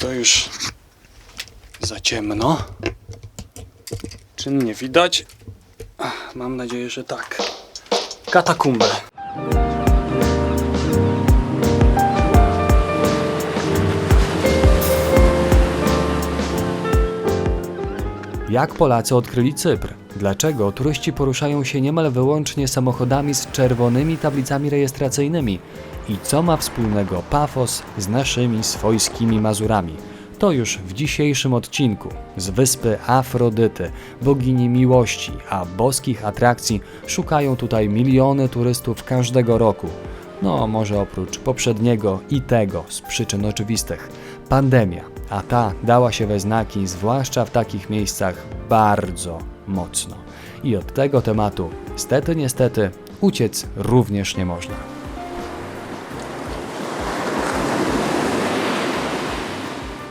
to już za ciemno. Czy nie widać? Mam nadzieję, że tak. Katakumby. Jak Polacy odkryli Cypr? Dlaczego turyści poruszają się niemal wyłącznie samochodami z czerwonymi tablicami rejestracyjnymi? I co ma wspólnego Pafos z naszymi swojskimi Mazurami? To już w dzisiejszym odcinku z wyspy Afrodyty, bogini miłości, a boskich atrakcji szukają tutaj miliony turystów każdego roku. No, może oprócz poprzedniego i tego z przyczyn oczywistych. Pandemia, a ta dała się we znaki, zwłaszcza w takich miejscach, bardzo mocno. I od tego tematu, stety niestety, uciec również nie można.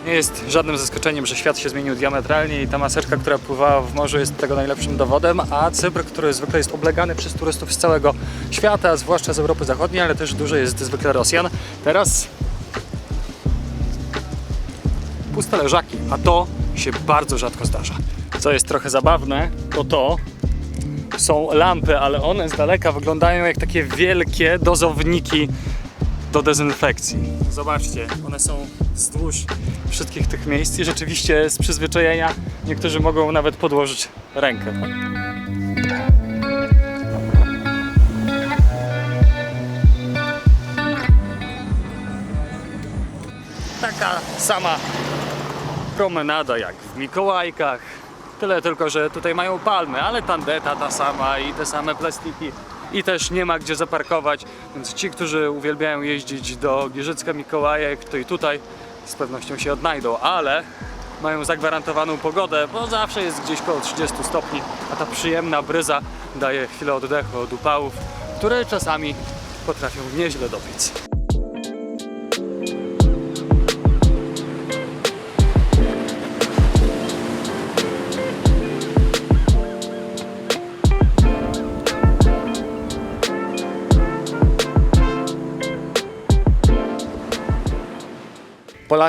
Nie jest żadnym zaskoczeniem, że świat się zmienił diametralnie i ta maseczka, która pływała w morzu jest tego najlepszym dowodem, a Cypr, który zwykle jest oblegany przez turystów z całego świata, zwłaszcza z Europy Zachodniej, ale też dużo jest zwykle Rosjan. Teraz puste leżaki, a to się bardzo rzadko zdarza. Co jest trochę zabawne, to to są lampy, ale one z daleka wyglądają jak takie wielkie dozowniki do dezynfekcji. Zobaczcie, one są wzdłuż wszystkich tych miejsc i rzeczywiście z przyzwyczajenia niektórzy mogą nawet podłożyć rękę. Taka sama promenada jak w Mikołajkach. Tyle tylko, że tutaj mają palmy, ale tandeta ta sama i te same plastiki i też nie ma gdzie zaparkować, więc ci, którzy uwielbiają jeździć do Gierzycka Mikołajek, to i tutaj z pewnością się odnajdą, ale mają zagwarantowaną pogodę, bo zawsze jest gdzieś koło 30 stopni, a ta przyjemna bryza daje chwilę oddechu od upałów, które czasami potrafią nieźle dopiec.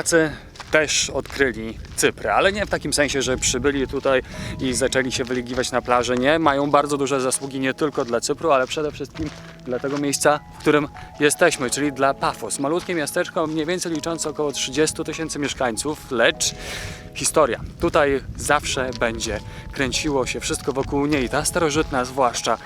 Polacy też odkryli Cypr, ale nie w takim sensie, że przybyli tutaj i zaczęli się wyligiwać na plaży. Nie, mają bardzo duże zasługi nie tylko dla Cypru, ale przede wszystkim dla tego miejsca, w którym jesteśmy, czyli dla Pafos. Malutkie miasteczko, mniej więcej liczące około 30 tysięcy mieszkańców, lecz historia. Tutaj zawsze będzie kręciło się wszystko wokół niej, ta starożytna zwłaszcza.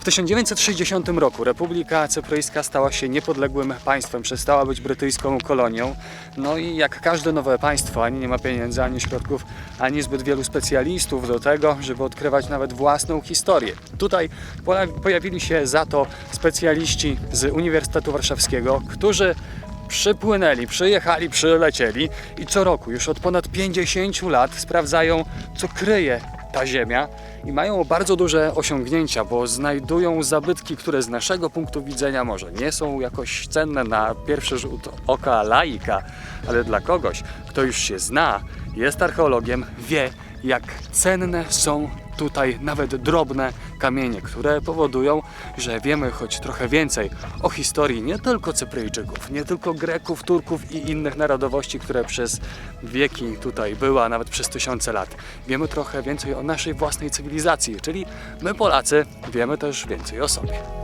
W 1960 roku Republika Cypryjska stała się niepodległym państwem, przestała być brytyjską kolonią. No i jak każde nowe państwo, ani nie ma pieniędzy, ani środków, ani zbyt wielu specjalistów do tego, żeby odkrywać nawet własną historię. Tutaj pojawili się za to specjaliści z Uniwersytetu Warszawskiego, którzy przypłynęli, przyjechali, przylecieli i co roku, już od ponad 50 lat sprawdzają, co kryje ta ziemia i mają bardzo duże osiągnięcia, bo znajdują zabytki, które z naszego punktu widzenia może nie są jakoś cenne na pierwszy rzut oka laika, ale dla kogoś, kto już się zna, jest archeologiem, wie jak cenne są tutaj nawet drobne kamienie, które powodują, że wiemy choć trochę więcej o historii nie tylko Cypryjczyków, nie tylko Greków, Turków i innych narodowości, które przez wieki tutaj były, a nawet przez tysiące lat. Wiemy trochę więcej o naszej własnej cywilizacji, czyli my Polacy wiemy też więcej o sobie.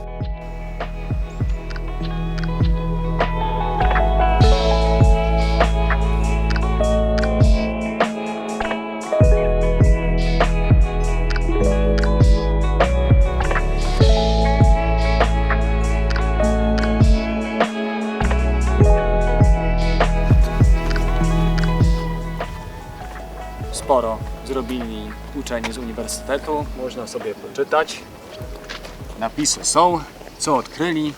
Zrobili uczeni z uniwersytetu, można sobie poczytać. Napisy są, co odkryli,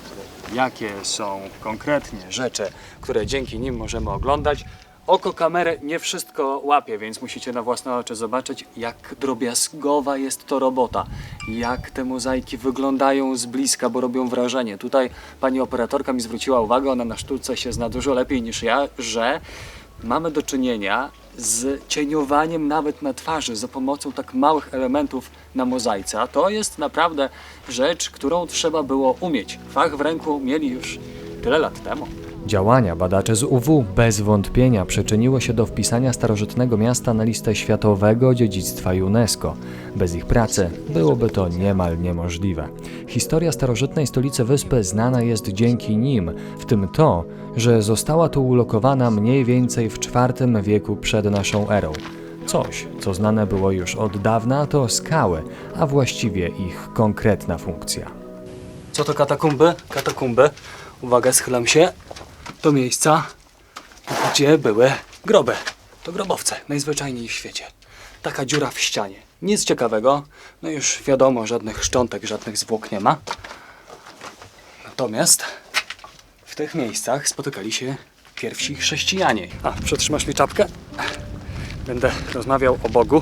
jakie są konkretnie rzeczy, które dzięki nim możemy oglądać. Oko kamery nie wszystko łapie, więc musicie na własne oczy zobaczyć, jak drobiazgowa jest to robota, jak te mozaiki wyglądają z bliska, bo robią wrażenie. Tutaj pani operatorka mi zwróciła uwagę, ona na sztuce się zna dużo lepiej niż ja, że mamy do czynienia z cieniowaniem nawet na twarzy za pomocą tak małych elementów na mozaice. A to jest naprawdę rzecz, którą trzeba było umieć. Fach w ręku mieli już tyle lat temu. Działania badaczy z UW bez wątpienia przyczyniły się do wpisania starożytnego miasta na listę światowego dziedzictwa UNESCO. Bez ich pracy byłoby to niemal niemożliwe. Historia starożytnej stolicy wyspy znana jest dzięki nim, w tym to, że została tu ulokowana mniej więcej w IV wieku przed naszą erą. Coś, co znane było już od dawna, to skały, a właściwie ich konkretna funkcja. Co to katakumby? Katakumby. Uwaga, schylam się do miejsca, gdzie były groby. To grobowce, najzwyczajniej w świecie. Taka dziura w ścianie. Nic ciekawego. No już wiadomo, żadnych szczątek, żadnych zwłok nie ma. Natomiast w tych miejscach spotykali się pierwsi chrześcijanie. A, przetrzymasz mi czapkę? Będę rozmawiał o Bogu,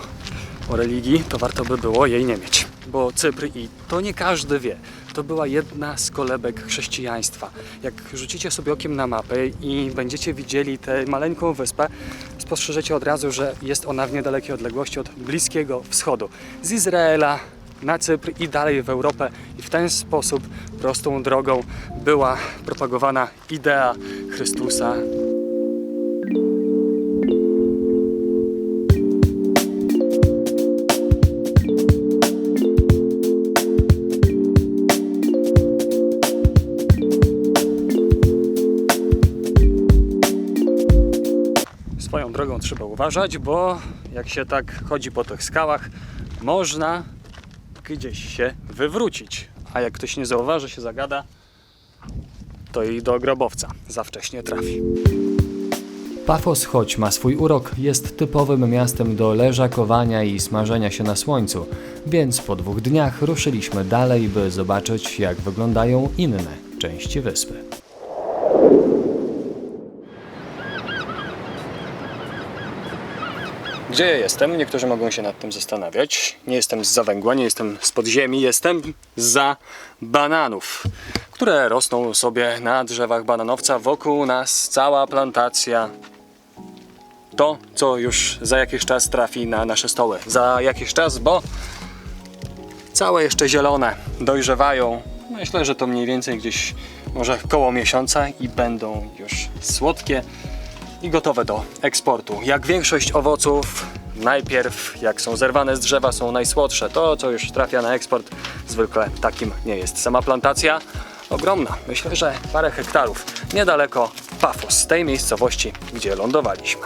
o religii, to warto by było jej nie mieć. Bo Cypr i to nie każdy wie, to była jedna z kolebek chrześcijaństwa. Jak rzucicie sobie okiem na mapę i będziecie widzieli tę maleńką wyspę, spostrzeżecie od razu, że jest ona w niedalekiej odległości od Bliskiego Wschodu. Z Izraela na Cypr i dalej w Europę i w ten sposób prostą drogą była propagowana idea Chrystusa, trzeba uważać, bo jak się tak chodzi po tych skałach, można gdzieś się wywrócić. A jak ktoś nie zauważy, się zagada, to i do grobowca za wcześnie trafi. Pafos, choć ma swój urok, jest typowym miastem do leżakowania i smażenia się na słońcu, więc po dwóch dniach ruszyliśmy dalej, by zobaczyć, jak wyglądają inne części wyspy. Gdzie ja jestem? Niektórzy mogą się nad tym zastanawiać. Nie jestem z zawęgła, nie jestem z podziemi, jestem za bananów, które rosną sobie na drzewach bananowca. Wokół nas cała plantacja. To, co już za jakiś czas trafi na nasze stoły. Za jakiś czas, bo całe jeszcze zielone dojrzewają. Myślę, że to mniej więcej gdzieś może koło miesiąca i będą już słodkie i gotowe do eksportu. Jak większość owoców, najpierw jak są zerwane z drzewa są najsłodsze. To, co już trafia na eksport, zwykle takim nie jest. Sama plantacja ogromna, myślę, że parę hektarów, niedaleko Pafos, tej miejscowości, gdzie lądowaliśmy.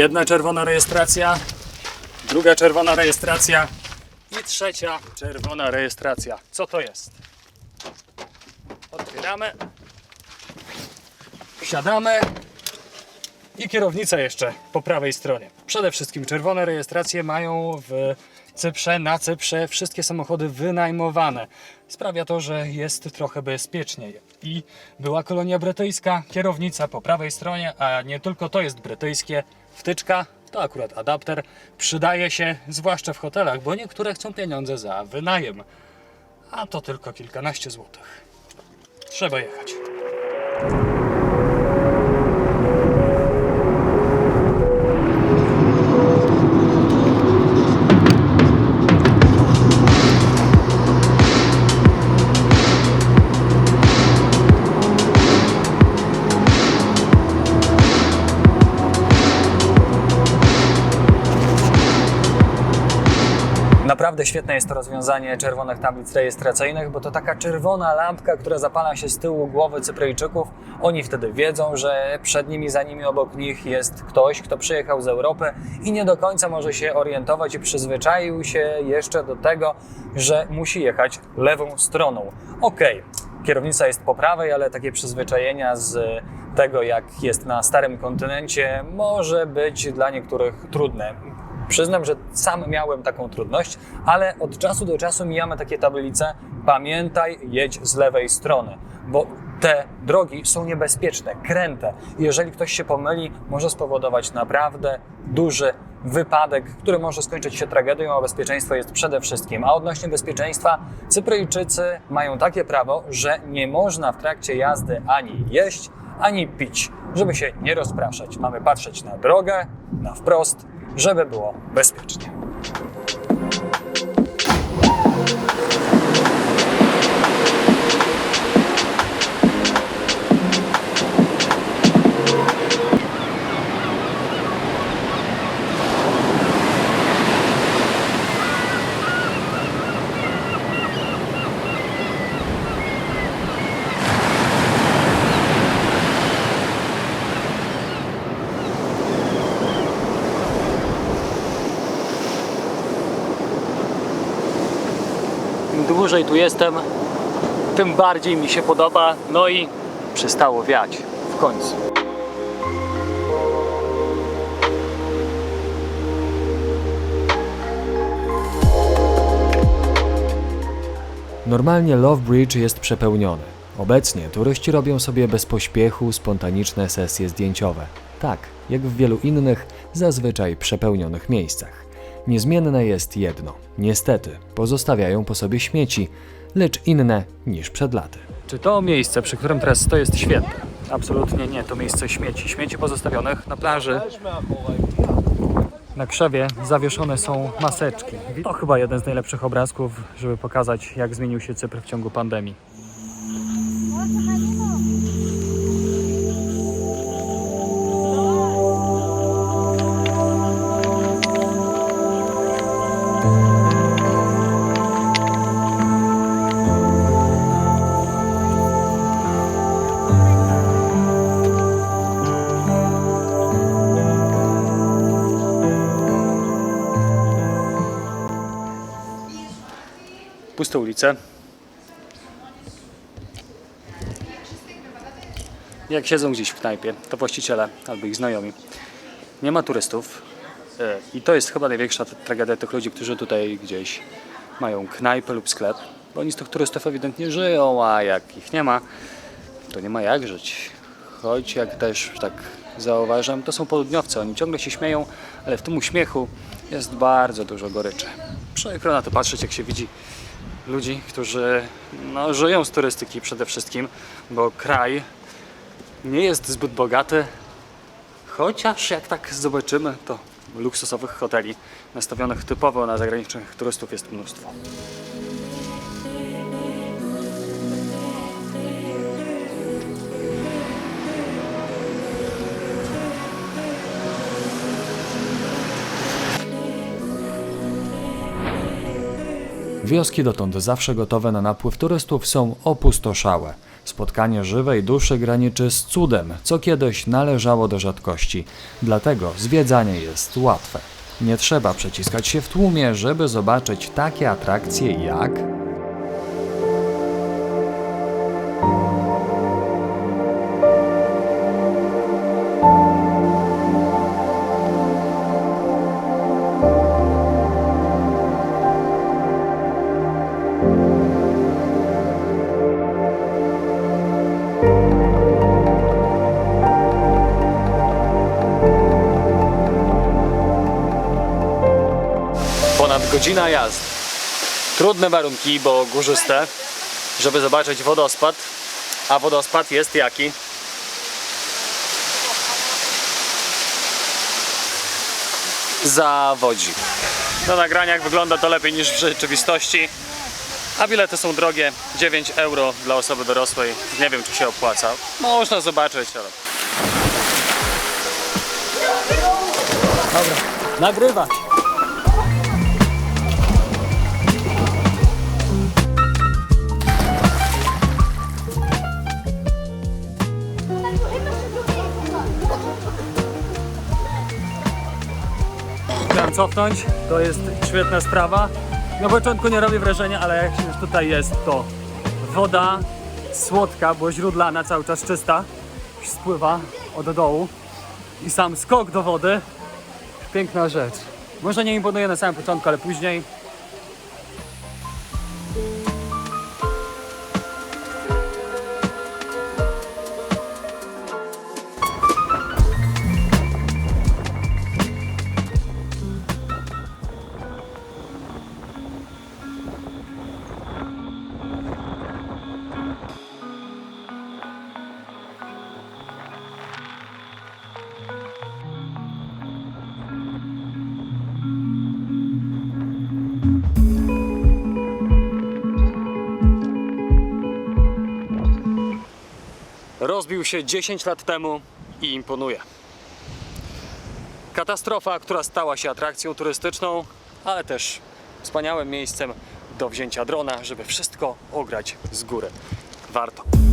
Jedna czerwona rejestracja, druga czerwona rejestracja i trzecia czerwona rejestracja. Co to jest? Otwieramy, wsiadamy i kierownica jeszcze po prawej stronie. Przede wszystkim czerwone rejestracje mają w Cyprze, na Cyprze wszystkie samochody wynajmowane. Sprawia to, że jest trochę bezpieczniej. I była kolonia brytyjska, kierownica po prawej stronie, a nie tylko to jest brytyjskie, wtyczka, to akurat adapter, przydaje się zwłaszcza w hotelach, bo niektóre chcą pieniądze za wynajem, a to tylko kilkanaście złotych. Trzeba jechać. Świetne jest to rozwiązanie czerwonych tablic rejestracyjnych, bo to taka czerwona lampka, która zapala się z tyłu głowy Cypryjczyków. Oni wtedy wiedzą, że przed nimi, za nimi, obok nich jest ktoś, kto przyjechał z Europy i nie do końca może się orientować i przyzwyczaił się jeszcze do tego, że musi jechać lewą stroną. Okej, kierownica jest po prawej, ale takie przyzwyczajenia z tego, jak jest na starym kontynencie, może być dla niektórych trudne. Przyznam, że sam miałem taką trudność, ale od czasu do czasu mijamy takie tablice. Pamiętaj, jedź z lewej strony, bo te drogi są niebezpieczne, kręte. Jeżeli ktoś się pomyli, może spowodować naprawdę duży wypadek, który może skończyć się tragedią, a bezpieczeństwo jest przede wszystkim. A odnośnie bezpieczeństwa, Cypryjczycy mają takie prawo, że nie można w trakcie jazdy ani jeść, ani pić, żeby się nie rozpraszać. Mamy patrzeć na drogę, na wprost, żeby było bezpiecznie. Dłużej tu jestem, tym bardziej mi się podoba. No i przestało wiać w końcu. Normalnie Love Bridge jest przepełniony. Obecnie turyści robią sobie bez pośpiechu spontaniczne sesje zdjęciowe. Tak, jak w wielu innych, zazwyczaj przepełnionych miejscach. Niezmienne jest jedno. Niestety, pozostawiają po sobie śmieci, lecz inne niż przed laty. Czy to miejsce, przy którym teraz to jest święte? Absolutnie nie, to miejsce śmieci. Śmieci pozostawionych na plaży. Na krzewie zawieszone są maseczki. To chyba jeden z najlepszych obrazków, żeby pokazać, jak zmienił się Cypr w ciągu pandemii. Ulice. Jak siedzą gdzieś w knajpie, to właściciele albo ich znajomi. Nie ma turystów. E, I to jest chyba największa tragedia tych ludzi, którzy tutaj gdzieś mają knajpę lub sklep, bo oni z tych turystów ewidentnie żyją, a jak ich nie ma, to nie ma jak żyć. Choć jak też tak zauważam, to są południowcy, oni ciągle się śmieją, ale w tym uśmiechu jest bardzo dużo goryczy. Przykro na to patrzeć, jak się widzi ludzi, którzy no, żyją z turystyki przede wszystkim, bo kraj nie jest zbyt bogaty, chociaż jak tak zobaczymy, to luksusowych hoteli nastawionych typowo na zagranicznych turystów jest mnóstwo. Wioski dotąd zawsze gotowe na napływ turystów są opustoszałe. Spotkanie żywej duszy graniczy z cudem, co kiedyś należało do rzadkości. Dlatego zwiedzanie jest łatwe. Nie trzeba przeciskać się w tłumie, żeby zobaczyć takie atrakcje jak godzina jazdy. Trudne warunki, bo górzyste, żeby zobaczyć wodospad. A wodospad jest jaki? Zawodzi. Na nagraniach wygląda to lepiej niż w rzeczywistości. A bilety są drogie. 9 euro dla osoby dorosłej. Nie wiem, czy się opłaca. Można zobaczyć, ale... Dobra, nagrywać. Cofnąć, to jest świetna sprawa. Na początku nie robi wrażenia, ale jak już tutaj jest, to woda słodka, bo źródlana, cały czas czysta, spływa od dołu i sam skok do wody, piękna rzecz. Może nie imponuje na samym początku, ale później rozbił się 10 lat temu i imponuje. Katastrofa, która stała się atrakcją turystyczną, ale też wspaniałym miejscem do wzięcia drona, żeby wszystko ograć z góry. Warto.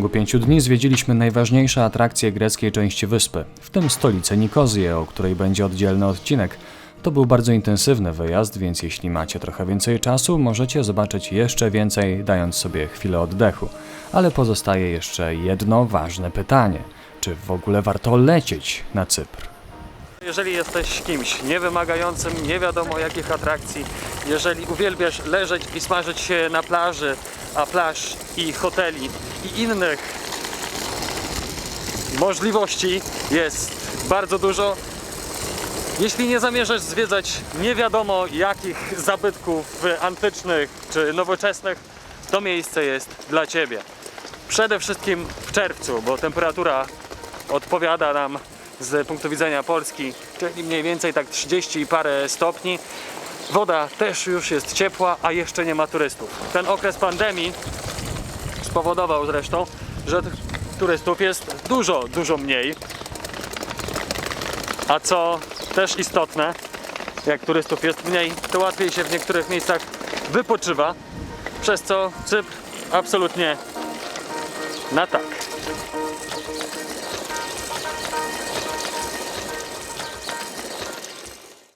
Ciągu pięciu dni zwiedziliśmy najważniejsze atrakcje greckiej części wyspy, w tym stolicę Nikozję, o której będzie oddzielny odcinek. To był bardzo intensywny wyjazd, więc jeśli macie trochę więcej czasu, możecie zobaczyć jeszcze więcej, dając sobie chwilę oddechu. Ale pozostaje jeszcze jedno ważne pytanie: czy w ogóle warto lecieć na Cypr? Jeżeli jesteś kimś niewymagającym, nie wiadomo jakich atrakcji, jeżeli uwielbiasz leżeć i smażyć się na plaży, a plaż i hoteli i innych możliwości jest bardzo dużo. Jeśli nie zamierzasz zwiedzać nie wiadomo jakich zabytków antycznych czy nowoczesnych, to miejsce jest dla Ciebie. Przede wszystkim w czerwcu, bo temperatura odpowiada nam z punktu widzenia Polski, czyli mniej więcej tak 30 i parę stopni. Woda też już jest ciepła, a jeszcze nie ma turystów. Ten okres pandemii spowodował zresztą, że turystów jest dużo, dużo mniej. A co też istotne, jak turystów jest mniej, to łatwiej się w niektórych miejscach wypoczywa, przez co Cypr absolutnie na tak.